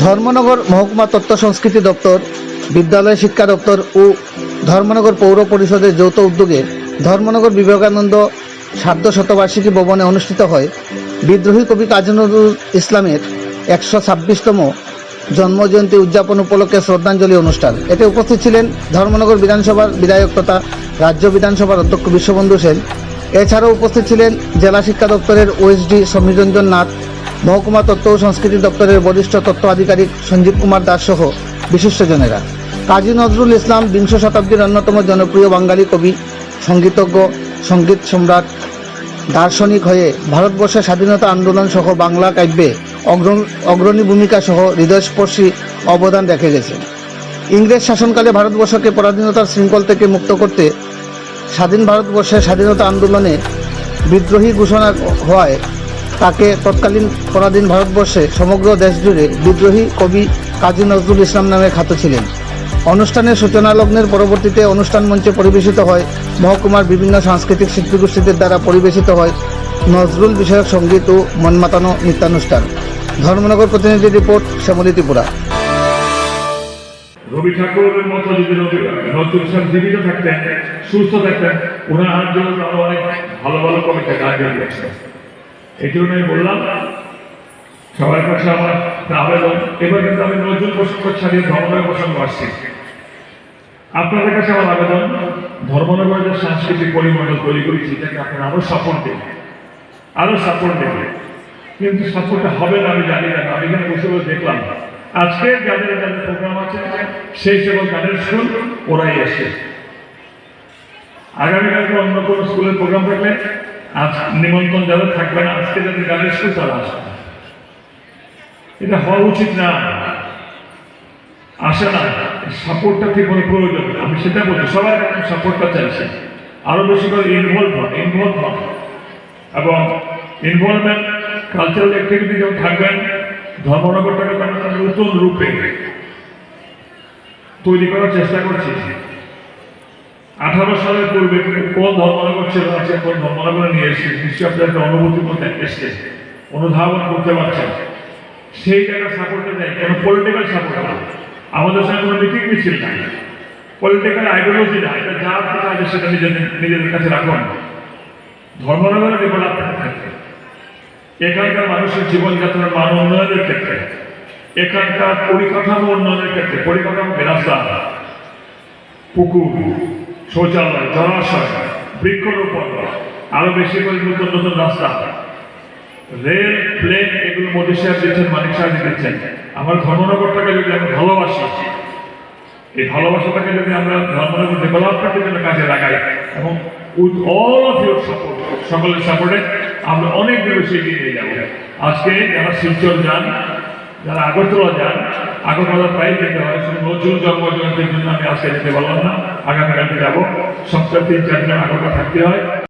ধর্মনগর মহকুমা তত্ত্ব সংস্কৃতি দপ্তর, বিদ্যালয় শিক্ষা দপ্তর ও ধর্মনগর পৌর পরিষদের যৌথ উদ্যোগে ধর্মনগর বিবেকানন্দ সার্ধ শতবার্ষিকী ভবনে অনুষ্ঠিত হয়। বিদ্রোহী কবি কাজী নজরুল ইসলামের একশো ছাব্বিশতম জন্মজয়ন্তী উদযাপন উপলক্ষে শ্রদ্ধাঞ্জলি অনুষ্ঠান। এতে উপস্থিত ছিলেন ধর্মনগর বিধানসভার বিধায়ক তথা রাজ্য বিধানসভার অধ্যক্ষ বিশ্ববন্ধু সেন। এছাড়াও উপস্থিত ছিলেন জেলা শিক্ষা দপ্তরের ওএসডি সমীরঞ্জন নাথ মহকুমা তত্ত্ব ও সংস্কৃতি দপ্তরের বরিষ্ঠ তত্ত্ব আধিকারিক সঞ্জীব কুমার দাস সহ বিশিষ্টজনেরা। কাজী নজরুল ইসলাম বিংশ শতাব্দীর অন্যতম জনপ্রিয় বাঙালি কবি সঙ্গীতজ্ঞ সংগীত সম্রাট, দার্শনিক হয়ে ভারতবর্ষের স্বাধীনতা আন্দোলন সহ বাংলা কাব্যে অগ্র- অগ্রণী ভূমিকা সহ হৃদয়স্পর্শী অবদান রেখে গেছে ইংরেজ শাসনকালে ভারতবর্ষকে পরাধীনতার শৃঙ্খল থেকে মুক্ত করতে স্বাধীন ভারতবর্ষের স্বাধীনতা আন্দোলনে বিদ্রোহী ঘোষণা হওয়ায় তাকে তৎকালীন পরাধীন ভারতবর্ষে সমগ্র দেশ জুড়ে বিদ্রোহী কবি কাজী নজরুল ইসলাম নামে খ্যাত ছিলেন। অনুষ্ঠানের সূচনা লগ্নের পরবর্তীতে অনুষ্ঠান মঞ্চে পরিবেশিত হয় মহকুমার বিভিন্ন সাংস্কৃতিক শিল্পীগোষ্ঠীদের দ্বারা পরিবেশিত হয় নজরুল বিষয়ক সংগীত ও মনমাতানো নৃত্যানুষ্ঠান। ধর্মনগর প্রতিনিধি রিপোর্ট, শ্যামলী ত্রিপুরা। রবি ঠাকুরের মতো যদি নজরুল ইসলাম জীবিত থাকতেন, সুস্থ থাকতেন ওনার জন্য অনেক ভালো ভালো কবিতা গান গান গেছে এই জন্য আমি বললাম সবার কাছে আমার আবেদন এবার কিন্তু আমি নজরুল প্রসঙ্গ ছাড়িয়ে ধর্মনগর প্রসঙ্গ আসছি। আপনাদের কাছে আমার আবেদন, ধর্মনগরের যে সাংস্কৃতিক পরিমণ্ডল তৈরি করেছি, এটাকে আপনারা আরও সাপোর্ট দেবেন আরও সাপোর্ট দেবেন কিন্তু সাপোর্টটা হবে না, আমি জানি না, আমি এখানে বসে বসে দেখলাম। আজকে যাদের যাদের প্রোগ্রাম আছে, সেই সকল গানের স্কুল ওরাই এসে আগামীকালকে অন্য কোনো স্কুলের প্রোগ্রাম থাকলে আজ নিমন্ত্রণ যাদের থাকবে না, আজকে যাদের গানের স্কুল তারা আসবে এটা হওয়া উচিত না। আসে না। সাপোর্টটা ঠিক মতো প্রয়োজন আমি সেটা বলছি, সবার কাছে সাপোর্টটা চাইছি। আরও বেশি করে ইনভলভ হন ইনভলভ হন এবং ইনভলভমেন্ট কালচারাল অ্যাক্টিভিটি যখন থাকবেন, ধর্মনগরটাকে তো আমরা নতুন রূপে তৈরি করার চেষ্টা করছি। আঠারো সালের পূর্বে কোন ধর্মনগর ছিল আছে কোন ধর্মনগরে নিয়ে এসেছে নিশ্চয়ই আপনার একটা অনুভূতির মধ্যে এসছে, অনুধাবন করতে পারছেন। সেই জায়গা সাপোর্টে দেয় কেন পলিটিক্যাল সাপোর্ট না আমাদের সঙ্গে কোনো মিটিং মিছিল নাই। পলিটিক্যাল আইডিওলজি না এটা যা আপনারা সেটা নিজেদের নিজেদের কাছে রাখুন। ধর্মনগরে ডেভেলপমেন্ট থাকবে এখানকার মানুষের জীবনযাত্রার মান উন্নয়নের ক্ষেত্রে, এখানকার পরিকাঠামো উন্নয়নের ক্ষেত্রে, পরিকাঠামো রাস্তা পুকুর শৌচালয় জলাশয় বৃক্ষরোপণ আরও বেশি করে নতুন নতুন রাস্তা। রেল, প্লেন এগুলো মোদী সাহেব দিচ্ছেন মানিক সাহেব দিচ্ছেন আমার ধর্মনগরটাকে যদি আমরা ভালোবাসি, এই ভালোবাসাটাকে যদি আমরা ধর্মনগর ডেভেলপমেন্টের জন্য কাজে লাগাই, এবং with all of your support সকলের সাপোর্টে আমরা অনেক বেশি এগিয়ে নিয়ে যাব। আজকে যারা শিলচর যান, যারা আগরতলা যান আগরতলা প্রায় যেতে হয় শুধু নজরুল জন্মজয়ন্তীর জন্য আমি আজকে যেতে পারলাম না। আগামীকালকে যাব। সপ্তাহে তিন চার দিন আগরতলা থাকতে হয়।